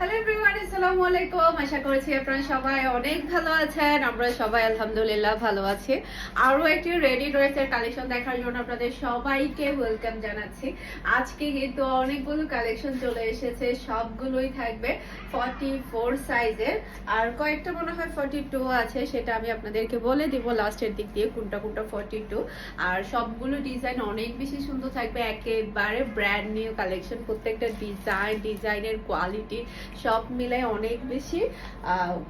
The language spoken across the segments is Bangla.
হ্যালো এভরিওয়ান আসসালামু আলাইকুম আশা করছি আপনারা সবাই অনেক ভালো আছেন। আমরা সবাই আলহামদুলিল্লাহ ভালো আছি। আরও একটি রেডি ড্রেসের কালেকশন দেখার জন্য আপনাদের সবাইকে ওয়েলকাম জানাচ্ছি। আজকে কিন্তু অনেকগুলো কালেকশন চলে এসেছে। সবগুলোই থাকবে ফর্টি ফোর সাইজের আর কয়েকটা মনে হয় ফর্টি টু আছে, সেটা আমি আপনাদেরকে বলে দিব লাস্টের দিক দিয়ে কোনটা কোনটা ফর্টি টু আর সবগুলো ডিজাইন অনেক বেশি সুন্দর থাকবে। একেবারে ব্র্যান্ড নিউ কালেকশন প্রত্যেকটা ডিজাইন ডিজাইনের কোয়ালিটি সব মিলে অনেক বেশি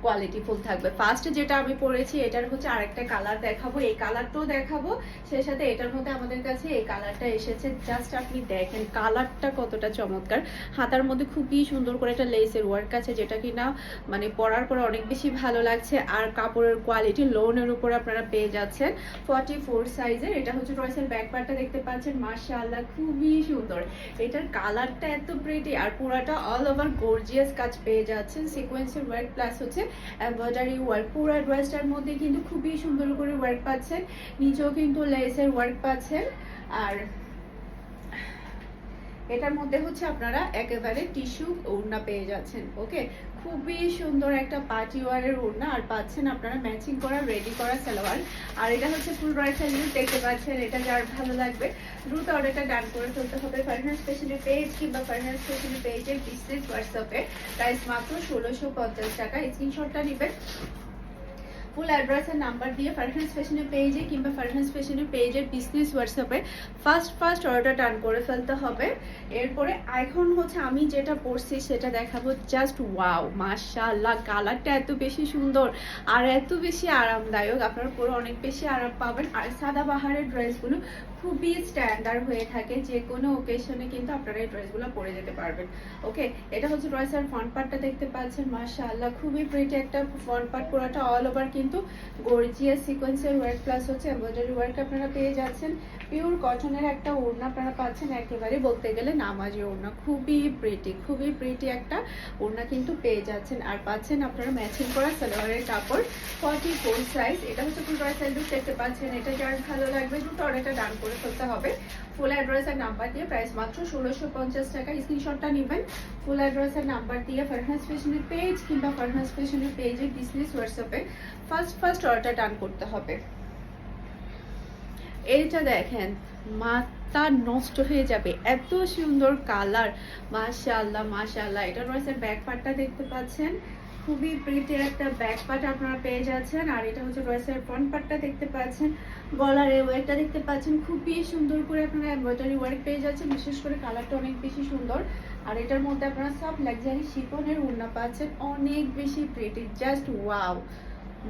কোয়ালিটিফুল থাকবে। ফার্স্ট যেটা আমি পরেছি এটার হচ্ছে আরেকটা কালার দেখাবো। এই কালারটাও দেখাবো। সেই সাথে এটার মধ্যে আমাদের কাছে এই কালারটা এসেছে। জাস্ট আপনি দেখেন কালারটা কতটা চমৎকার। হাতার মধ্যে খুবই সুন্দর করে একটা লেসের ওয়ার্ক আছে, যেটা কিনা মানে পরার পরে অনেক বেশি ভালো লাগছে। আর কাপড়ের কোয়ালিটি লোনের উপর আপনারা পেয়ে যাচ্ছেন। ফর্টি ফোর সাইজের এটা হচ্ছে রয়েসের ব্যাক পার্টটা দেখতে পাচ্ছেন। মার্শাল্লাহ খুবই সুন্দর। এটার কালারটা এত প্রিটি আর পুরাটা অল ওভার গর্জিয়াস কাজ পেয়ে যাচ্ছেন। সিকোয়েন্সের ওয়ার্ক প্লাস হচ্ছে এমব্রয়ডারি ওয়ার্ক পুরো ড্রেসটার মধ্যে কিন্তু খুবই সুন্দর করে ওয়ার্ক পাচ্ছেন। নিচেও কিন্তু লেসের ওয়ার্ক পাচ্ছেন। আর এটার মধ্যে হচ্ছে আপনারা একেবারে টিস্যু ওড়না পেয়ে যাচ্ছেন ওকে খুবই সুন্দর একটা পার্টি ওয়ারের ওড়না, আর পাচ্ছেন আপনারা ম্যাচিং করা রেডি করা সালোয়ার। আর এটা হচ্ছে ফুল রয়েল সাইজ দেখতে পাচ্ছেন, এটা যার ভালো লাগবে। দ্রুত অর্ডারটা ডান করে ফেলতে হবে ফার্নার স্পেশালি পেজ কিংবা ফার্নার স্পেশালি পেজের বিজনেস হোয়াটসঅ্যাপে প্রাইস মাত্র ষোলোশো পঞ্চাশ টাকা। স্ক্রিনশটটা নেবেন। ফুল অ্যাড্রেসের নাম্বার দিয়ে ফ্যাশন ফ্যাশনের পেজে কিংবা ফ্যাশন ফ্যাশনের পেজের বিজনেস হোয়াটসঅ্যাপে ফার্স্ট ফার্স্ট অর্ডার টার্ন করে ফেলতে হবে। এরপরে এখন হচ্ছে আমি যেটা পড়ছি সেটা দেখাবো জাস্ট ওয়াও মাশাল্লাহ কালারটা এত বেশি সুন্দর আর এত বেশি আরামদায়ক। আপনারা পরে অনেক বেশি আরাম পাবেন। আর সাদা বাহারের ড্রেসগুলো খুবই স্ট্যান্ডার্ড হয়ে থাকে, যে কোনো ওকেশনে কিন্তু আপনারা এই ড্রেসগুলো পরে যেতে পারবেন। ওকে এটা হচ্ছে ড্রেসের ফ্রন্ট পার্টটা দেখতে পাচ্ছেন, মাশাআল্লাহ, খুবই প্রিটি একটা ফ্রন্ট পার্ট পুরোটা অল ওভার কিন্তু গর্জিয়াস সিকোয়েন্সের ওয়ার্ক প্লাস হচ্ছে এমব্রয়ডারি ওয়ার্ক আপনারা পেয়ে যাচ্ছেন। পিওর কটনের একটা ওড়না আপনারা পাচ্ছেন একেবারে বলতে গেলে নামাজি ওড়না। খুবই প্রিটি খুবই প্রিটি একটা ওড়না কিন্তু পেয়ে যাচ্ছেন। আর পাচ্ছেন আপনারা ম্যাচিং করা সালোয়ারের কাপড় ফর্টি ফোর সাইজ এটা হচ্ছে ফুল সাইজ দেখতে পাচ্ছেন। এটা যার ভালো লাগবে, দুটো অর্ডারটা ডান করে ফেলতে হবে। ফুল অ্যাড্রেস আর নাম্বার দিয়ে প্রাইস মাত্র ষোলোশো পঞ্চাশ টাকা। স্ক্রিনশটটা নেবেন। ফুল অ্যাড্রেস আর নাম্বার দিয়ে ফারহান্স ফ্যাশনের পেজ কিংবা ফারহান্স ফ্যাশনের পেজে বিজনেস হোয়াটসঅ্যাপে ফার্স্ট ফার্স্ট অর্ডার ডান করতে হবে। এইটা দেখেন, মাথা নষ্ট হয়ে যাবে। এত সুন্দর কালার মাশাআল্লাহ মাশাআল্লাহ। এটা রয়েছে ব্যাক পার্টটা দেখতে পাচ্ছেন। খুবই প্রিটি একটা ব্যাক পার্ট আপনারা পেয়ে যাচ্ছেন। আর এটা হচ্ছে রয়েছে ফ্রন্ট পার্টটা দেখতে পাচ্ছেন। গলার এই ওয়ার্কটা দেখতে পাচ্ছেন। খুবই সুন্দর করে আপনারা এমব্রয়ডারি ওয়ার্ক পেয়ে যাচ্ছেন। বিশেষ করে কালারটা অনেক বেশি সুন্দর। আর এটার মধ্যে আপনারা সব লাক্সারি শিপনের উন্না পাচ্ছেন। অনেক বেশি প্রিটি জাস্ট ওয়াও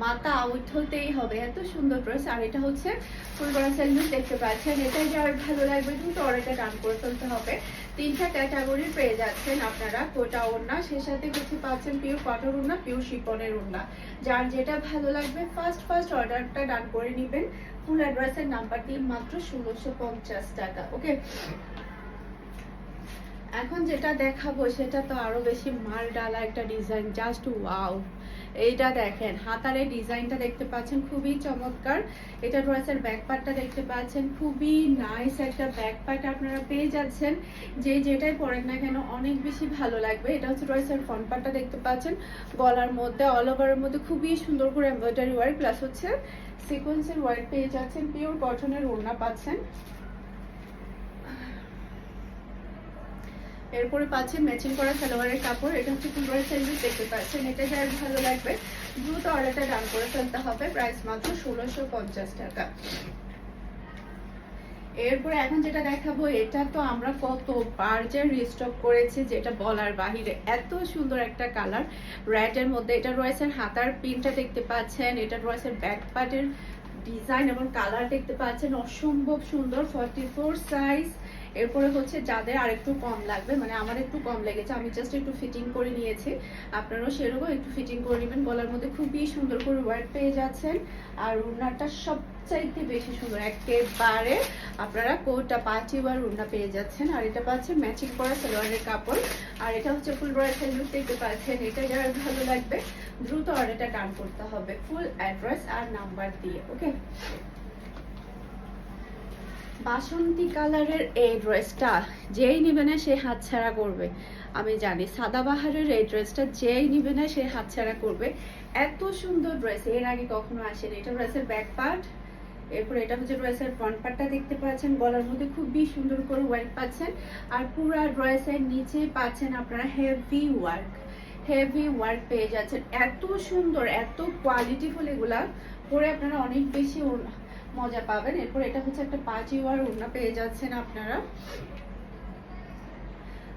মাথা আউট হতেই হবে। এত সুন্দর ড্রেস আর এটা হচ্ছে ফুল করা স্যান্ডেল দেখতে পাচ্ছেন। এটাই যার ভালো লাগবে দুটো অর্ডারটা ডান করে ফেলতে হবে। তিনটা ক্যাটাগরির পেয়ে যাচ্ছেন আপনারা। কোটা ওড়না, সে সাথে কিছু পাচ্ছেন পিওর কটন ওড়না পিওর শিপনের ওড়না। যার যেটা ভালো লাগবে ফার্স্ট ফার্স্ট অর্ডারটা ডান করে নেবেন। ফুল অ্যাড্রেসের নাম্বার দিয়ে মাত্র ষোলোশো পঞ্চাশ টাকা ওকে এখন যেটা দেখাবো, সেটা তো আরও বেশি মাল ডালা একটা ডিজাইন জাস্ট ওয়াও এইটা দেখেন, হাতার ডিজাইনটা দেখতে পাচ্ছেন, খুবই চমৎকার। এটা ড্রেসের ব্যাক পার্টটা দেখতে পাচ্ছেন, খুবই নাইস একটা ব্যাক পার্ট আপনারা পেয়ে যাচ্ছেন। যে যেটাই পরেন না কেন, অনেক বেশি ভালো লাগবে। এটা হচ্ছে ড্রেসের ফ্রন্ট পার্টটা দেখতে পাচ্ছেন, গলার মধ্যে অল ওভারের মধ্যে খুবই সুন্দর করে এমব্রয়ডারি ওয়ার্ক প্লাস হচ্ছে সিকোয়েন্সের ওয়ার্ক পেয়ে যাচ্ছেন পিওর কটনের ওড়না পাচ্ছেন। এরপরে পাচ্ছেন ম্যাচিং করা সালোয়ারের কাপড়। এটা হচ্ছে ফুলবারের সাইজের দেখতে পাচ্ছেন। এটা যার ভালো লাগবে, দ্রুত অর্ডারটা ডান করে ফেলতে হবে। প্রাইস মাত্র ষোলোশো পঞ্চাশ টাকা। এরপরে এখন যেটা দেখাবো, এটা তো আমরা কত বার যে রিস্টক করেছি, যেটা বলার বাহিরে। এত সুন্দর একটা কালার র্যাটের মধ্যে এটা রয়েছে হাতার পিনটা দেখতে পাচ্ছেন। এটা রয়েছে ব্যাক পার্টের ডিজাইন এবং কালার দেখতে পাচ্ছেন। অসম্ভব সুন্দর ফর্টি ফোর সাইজ এরপরে হচ্ছে যাদের আরেকটু কম লাগবে মানে আমার একটু কম লেগেছে, আমি জাস্ট একটু ফিটিং করে নিয়েছি। আপনারাও সেরকম একটু ফিটিং করে নেবেন। গলার মধ্যে খুবই সুন্দর করে ওয়ার্ক পেয়ে যাচ্ছেন। আর উন্নাটা সবচাইতে বেশি সুন্দর, একেবারে আপনারা কোটা পাঁচি ওয়ার উন্না পেয়ে যাচ্ছেন। আর এটা পাচ্ছেন ম্যাচিং করা সালোয়ারের কাপড়। আর এটা হচ্ছে ফুল রয়েল লুক দেখতে পাচ্ছেন। এটা যারা ভালো লাগবে, দ্রুত অর্ডারটা ডান করতে হবে। ফুল অ্যাড্রেস আর নাম্বার দিয়ে ওকে বাসন্তী কালারের এই ড্রেসটা যেই নেবে না সে হাতছাড়া করবে। আমি জানি সাদাবাহারের এই ড্রেসটা যেই নিবে না সে হাতছাড়া করবে। এত সুন্দর ড্রেস, এর আগে কখনো আসেনি। এটা ড্রেসের ব্যাক পার্ট এরপর এটা হচ্ছে ড্রেসের ফ্রন্ট পার্টটা দেখতে পাচ্ছেন। গলার মধ্যে খুবই সুন্দর করে ওয়ার্ক পাচ্ছেন। আর পুরা ড্রেসের নিচে পাচ্ছেন আপনারা হেভি ওয়ার্ক হেভি ওয়ার্ক পেয়ে যাচ্ছেন। এত সুন্দর, এত কোয়ালিটিফুল এগুলা। পরে আপনারা অনেক বেশি মজা পাবেন। এরপর এটা হচ্ছে একটা পাঁচি ওয়ার ওড়না পেয়ে যাচ্ছেন আপনারা।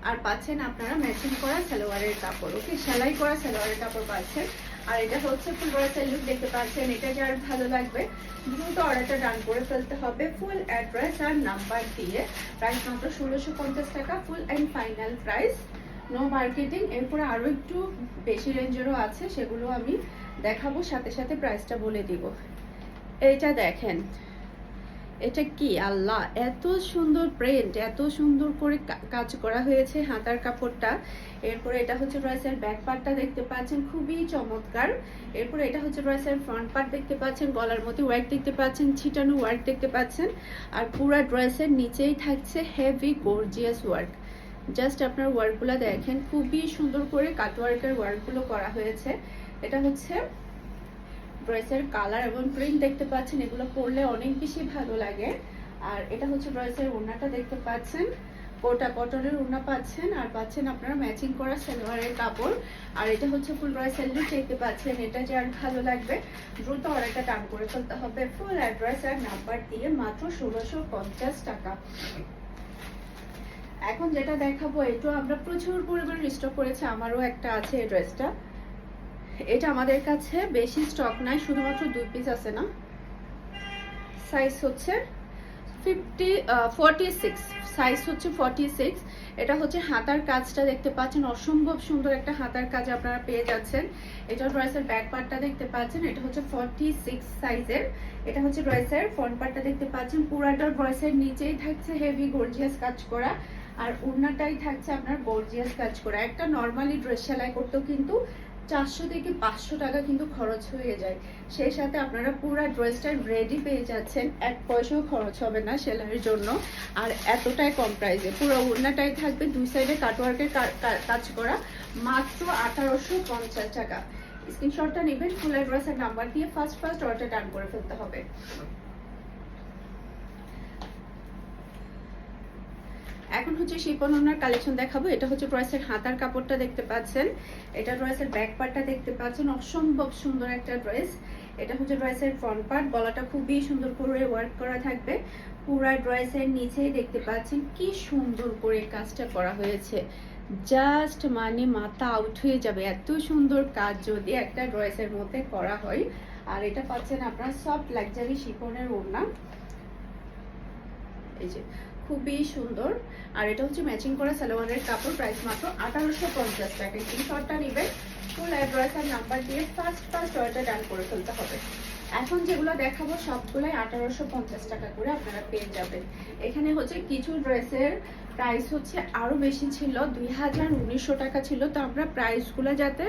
আর পাচ্ছেন আপনারা ম্যাচিং করা সালোয়ারের কাপড় ওকে সেলাই করা সালোয়ারের কাপড় পাচ্ছেন। আর এটা হচ্ছে ফুল বড় লুক দেখতে পাচ্ছেন। এটা যার ভালো লাগবে? দ্রুত অর্ডারটা ডান করে ফেলতে হবে ফুল অ্যাড্রেস আর নাম্বার দিয়ে। প্রাইস মাত্র ষোলোশো পঞ্চাশ টাকা full and final price no marketing এরপরে আরও একটু বেশি রেঞ্জেরও আছে, সেগুলো আমি দেখাবো, সাথে সাথে প্রাইসটা বলে দিব। এইটা দেখেন। এটা কি? আল্লাহ, এত সুন্দর প্রিন্ট এত সুন্দর করে কাজ করা হয়েছে হাতার কাপড়টা। এরপরে এটা হচ্ছে ড্রেসের ব্যাক পার্টটা দেখতে পাচ্ছেন, খুবই চমৎকার। এরপরে এটা হচ্ছে ড্রেসের ফ্রন্ট পার্ট দেখতে পাচ্ছেন, গলার মধ্যে ওয়ার্ক দেখতে পাচ্ছেন, ছিটানো ওয়ার্ক দেখতে পাচ্ছেন। আর পুরো ড্রেসের নিচেই থাকছে হেভি গর্জিয়াস ওয়ার্ক জাস্ট আপনার ওয়ার্কগুলো দেখেন, খুবই সুন্দর করে কাটওয়ার্কের ওয়ার্কগুলো করা হয়েছে। এটা হচ্ছে ড্রেসের কালার এবং প্রিন্ট দেখতে পাচ্ছেন, এগুলো পরলে অনেক বেশি ভালো লাগে। আর এটা হচ্ছে ড্রেসের ওড়নাটা দেখতে পাচ্ছেন। কোটা কটনের ওড়না পাচ্ছেন, আর পাচ্ছেন আপনারা ম্যাচিং করা সালোয়ারের কাপড়। আর এটা হচ্ছে ফুল ড্রেসের লুক দেখতে পাচ্ছেন, এটা যার ভালো লাগবে। দ্রুত অর্ডারটা টান করে ফেলতে হবে। ফুল অ্যাড্রেস আর নাম্বার দিয়ে মাত্র ষোলোশো পঞ্চাশ টাকা। এখন যেটা দেখাবো এটা আমরা প্রচুর পরিমাণে স্টক করেছি। আমারও একটা আছে এই ড্রেসটা। এটা আমাদের কাছে বেশি স্টক নাই, শুধুমাত্র দুই পিস আছে না। সাইজ হচ্ছে ফিফটি ফর্টি সিক্স সাইজ হচ্ছে ফর্টি সিক্স এটা হচ্ছে হাতার কাজটা দেখতে পাচ্ছেন, অসম্ভব সুন্দর একটা হাতার কাজ আপনারা পেয়ে যাচ্ছেন। এটা ড্রেসের ব্যাক পার্টটা দেখতে পাচ্ছেন, এটা হচ্ছে ফর্টি সিক্স সাইজের এটা হচ্ছে ড্রেসের ফ্রন্ট পার্টটা দেখতে পাচ্ছেন, পুরাটার ড্রেসের নিচেই থাকছে হেভি গর্জিয়াস কাজ করা, আর ওড়নাটাই থাকছে আপনার গর্জিয়াস কাজ করা। একটা নর্মালি ড্রেস সেলাই করতেও কিন্তু চারশো থেকে পাঁচশো টাকা কিন্তু খরচ হয়ে যায়। সেই সাথে আপনারা পুরো ড্রেসটা রেডি পেয়ে যাচ্ছেন। এক পয়সাও খরচ হবে না সেলাইয়ের জন্য। আর এতটাই কম প্রাইসে পুরো ওড়নাটাই থাকবে দুই সাইডে কাটওয়ার্কের কাজ করা। মাত্র আঠারোশো পঞ্চাশ টাকা। স্ক্রিনশটটা নেবেন ফুল অ্যাড্রেসের নাম্বার দিয়ে ফার্স্ট ফার্স্ট অর্ডার ডান করে ফেলতে হবে। এখন হচ্ছে শিপন ওনার কালেকশন দেখাবো। এটা হচ্ছে ড্রেসের হাতার কাপড়টা দেখতে পাচ্ছেন। এটা ড্রেসের ব্যাক পার্টটা দেখতে পাচ্ছেন। অসম্ভব সুন্দর একটা ড্রেস এটা হচ্ছে ড্রেসের ফ্রন্ট পার্ট গলাটা খুবই সুন্দর করে ওয়ার্ক করা থাকবে। পুরা ড্রেসের নিচেই দেখতে পাচ্ছেন কি সুন্দর করে কাজটা করা হয়েছে। জাস্ট মানে মাথা আউট হয়ে যাবে। এত সুন্দর কাজ যদি একটা ড্রেসের মধ্যে করা হয়। আর এটা পাচ্ছেন আপনার সফট লাক্সারি শিপনের ওড়না। এই যে। খুবই সুন্দর। আর এটা হচ্ছে ম্যাচিং করা সালোয়ারের কাপড় প্রাইস মাত্র আঠারোশো পঞ্চাশ টাকা। স্ক্রিনশটটা নেবেন ফুল অ্যাড্রেস আর নাম্বার দিয়ে ফার্স্ট ফার্স্ট অর্ডার ডান করে ফেলতে হবে। এখন যেগুলো দেখাবো, সবগুলোই আঠারোশো পঞ্চাশ টাকা করে আপনারা পেয়ে যাবেন। এখানে হচ্ছে কিছু ড্রেসের প্রাইস হচ্ছে আরও বেশি ছিল, দুই হাজার উনিশশো টাকা ছিল। তো আমরা প্রাইসগুলো যাতে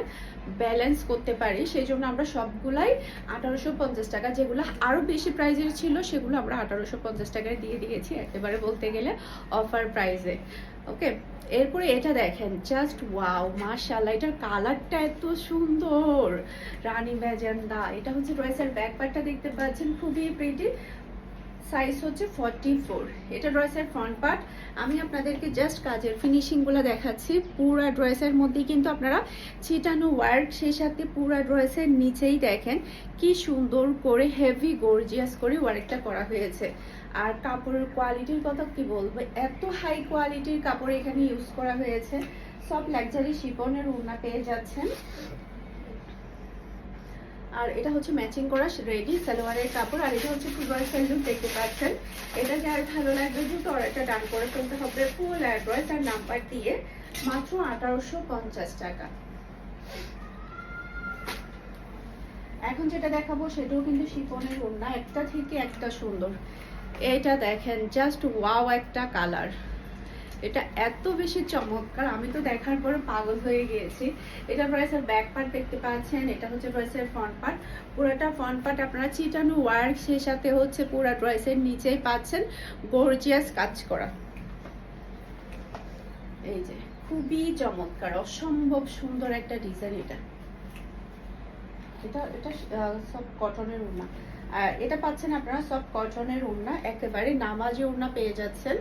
ব্যালেন্স করতে পারি, সেই জন্য আমরা সবগুলাই আঠারোশো পঞ্চাশ টাকা, যেগুলো আরও বেশি প্রাইজের ছিল, সেগুলো আমরা আঠারোশো পঞ্চাশ টাকায় দিয়ে দিয়েছি, একেবারে বলতে গেলে অফার প্রাইসে ওকে এরপরে এটা দেখেন জাস্ট ওয়াও মার্শাল্লাহ এটার কালারটা এত সুন্দর। রানী ম্যাজেন্ডা এটা হচ্ছে ড্রেসের ব্যাক দেখতে পাচ্ছেন, খুবই প্রিটি সাইজ হচ্ছে ফর্টি ফোর এটা ড্রেসের ফ্রন্ট পার্ট আমি আপনাদেরকে জাস্ট কাজের ফিনিশিংগুলো দেখাচ্ছি। পুরা ড্রেসের মধ্যে কিন্তু আপনারা ছিটানো ওয়ার্ক সেই সাথে পুরা ড্রেসের নিচেই দেখেন কি সুন্দর করে হেভি গর্জিয়াস করে ওয়ার্কটা করা হয়েছে। আর কাপড়ের কোয়ালিটির কথা কি বলব? এত হাই কোয়ালিটির কাপড় এখানে ইউজ করা হয়েছে। সব লাক্সারি শিপনের ওড়না পেয়ে যাচ্ছেন। আর এটা হচ্ছে ম্যাচিং করা রেডি সালোয়ারের কাপড়, আর এটা হচ্ছে ফুটবল লুক দেখতে পাচ্ছেন। এটা যার ভালো লাগবে দ্রুত অর্ডারটা ডান করে ফেলতে হবে ফুল অ্যাড্রেস আর নাম্বার দিয়ে মাত্র আঠারোশো পঞ্চাশ টাকা। এখন যেটা দেখাবো সেটাও কিন্তু শিফনের ওড়না, একটা থেকে একটা সুন্দর। এটা দেখেন জাস্ট ওয়াও একটা কালার এটা এত বেশি চমৎকার আমি তো দেখার পরে পাগল হয়ে গিয়েছি। এটা ড্রেসের ব্যাক পার্ট দেখতে পাচ্ছেন, এটা হচ্ছে ড্রেসের ফ্রন্ট পার্ট পুরোটা ফ্রন্ট পার্ট আপনারা চিটানো ওয়ার্ক সেই সাথে হচ্ছে পুরো ড্রেসের নিচেই পাচ্ছেন গর্জিয়াস কাজ করা। এই যে, খুবই চমৎকার, অসম্ভব সুন্দর একটা ডিজাইন এটা। এটা এটা সব কটনের আর এটা পাচ্ছেন আপনারা সব কটনের ওড়না একেবারে নামাজি ওড়না পেয়ে যাচ্ছেন।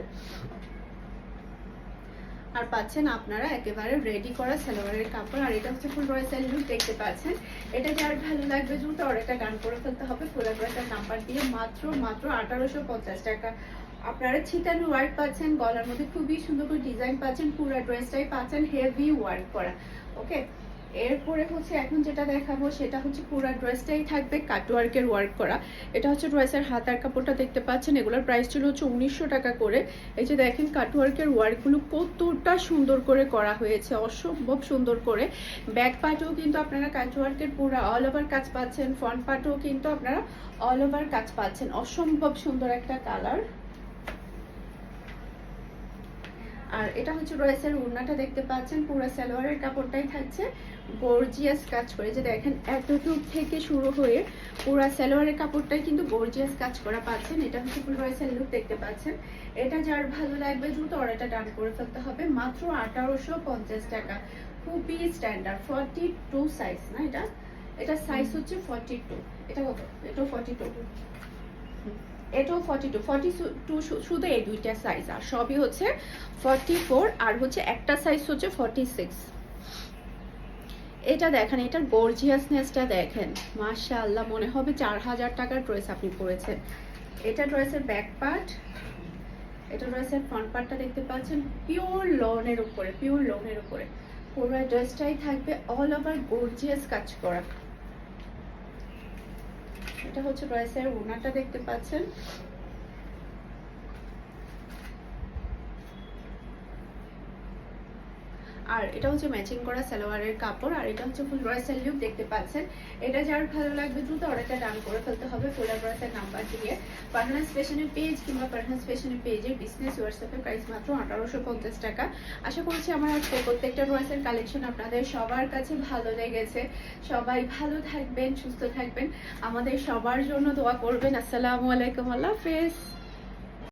আর পাচ্ছেন আপনারা একেবারে রেডি করা সালোয়ারের কাপড়। আর এটা হচ্ছে ফুল রয়েসেল লুক দেখতে পাচ্ছেন? এটা যার ভালো লাগবে জুতো, আর একটা গান করে ফেলতে হবে। ফুল একটা নাম্বার দিয়ে মাত্র মাত্র আঠারোশো পঞ্চাশ টাকা। আপনারা ছিটানো ওয়ার্ক পাচ্ছেন, গলার মধ্যে খুবই সুন্দর করে ডিজাইন পাচ্ছেন, পুরো ড্রেসটাই পাচ্ছেন হেভি ওয়ার্ক করা। ওকে এরপরে হচ্ছে এখন যেটা দেখাবো সেটা হচ্ছে পুরো ড্রেসটাই থাকবে কাটওয়ার্কের ওয়ার্ক করা। এটা হচ্ছে ড্রেসের হাতার কাপড়টা দেখতে পাচ্ছেন, এগুলোর প্রাইস ছিল হচ্ছে উনিশশো টাকা করে। এই যে দেখেন কাটওয়ার্কের ওয়ার্কগুলো কতটা সুন্দর করে করা হয়েছে, অসম্ভব সুন্দর করে। ব্যাক পার্টেও কিন্তু আপনারা কাটওয়ার্কের পুরো অল ওভার কাজ পাচ্ছেন ফ্রন্ট পার্টেও কিন্তু আপনারা অল ওভার কাজ পাচ্ছেন। অসম্ভব সুন্দর একটা কালার আর এটা হচ্ছে রয়েসের ওড়নাটা দেখতে পাচ্ছেন পুরো সালোয়ারের কাপড়টাই থাকছে। গর্জিয়াস কাজ করে। যে দেখেন এতটুক থেকে শুরু হয়ে পুরো সালোয়ারের কাপড়টাই কিন্তু গর্জিয়াস কাজ করা পাচ্ছেন। এটা হচ্ছে ফুল ড্রেসের লুক দেখতে পাচ্ছেন। এটা যার ভালো লাগবে দ্রুত অর্ডারটা ডান করে ফেলতে হবে। মাত্র আঠারোশো পঞ্চাশ টাকা। খুবই স্ট্যান্ডার্ড ফর্টি টু সাইজ না এটা? এটা সাইজ হচ্ছে ফর্টি টু এটা কত? এটাও ফর্টি টু এটাও ফর্টি টু ফর্টি টু শুধু এই দুইটা সাইজ আর সবই হচ্ছে ফর্টি ফোর আর হচ্ছে একটা সাইজ হচ্ছে ফর্টি সিক্স এটা দেখেন, এটার গর্জিয়াসনেসটা দেখেন। মাশাআল্লাহ, মনে হবে চার হাজার টাকার ড্রেস আপনি পরেছেন। এটা ড্রেসের ব্যাক পার্ট এটা ড্রেসের ফ্রন্ট পার্টটা দেখতে পাচ্ছেন পিওর লোনের উপরে পিওর লোনের উপরে। পুরো ড্রেসটাই থাকবে অল ওভার গর্জিয়াস কাজ করা। এটা হচ্ছে ড্রেসের ওনারটা দেখতে পাচ্ছেন। আর এটা হচ্ছে ম্যাচিং করা সালোয়ারের কাপড়, আর এটা হচ্ছে ফুল ড্রেসের লুক দেখতে পাচ্ছেন। এটা যার ভালো লাগবে দ্রুত অর্ডারটা ডান করে ফেলতে হবে ফুল ড্রেসের নাম্বার দিয়ে। পারহান্স ফ্যাশনের পেজ কিংবা পারহান্স ফ্যাশনের পেজে বিজনেস হোয়াটসঅ্যাপের প্রাইস মাত্র আঠারোশো পঞ্চাশ টাকা। আশা করছি আমার আজকে প্রত্যেকটা ড্রেসের কালেকশন আপনাদের সবার কাছে ভালো লেগেছে। সবাই ভালো থাকবেন, সুস্থ থাকবেন। আমাদের সবার জন্য দোয়া করবেন। আসসালামু আলাইকুম, আল্লাহ হাফেজ।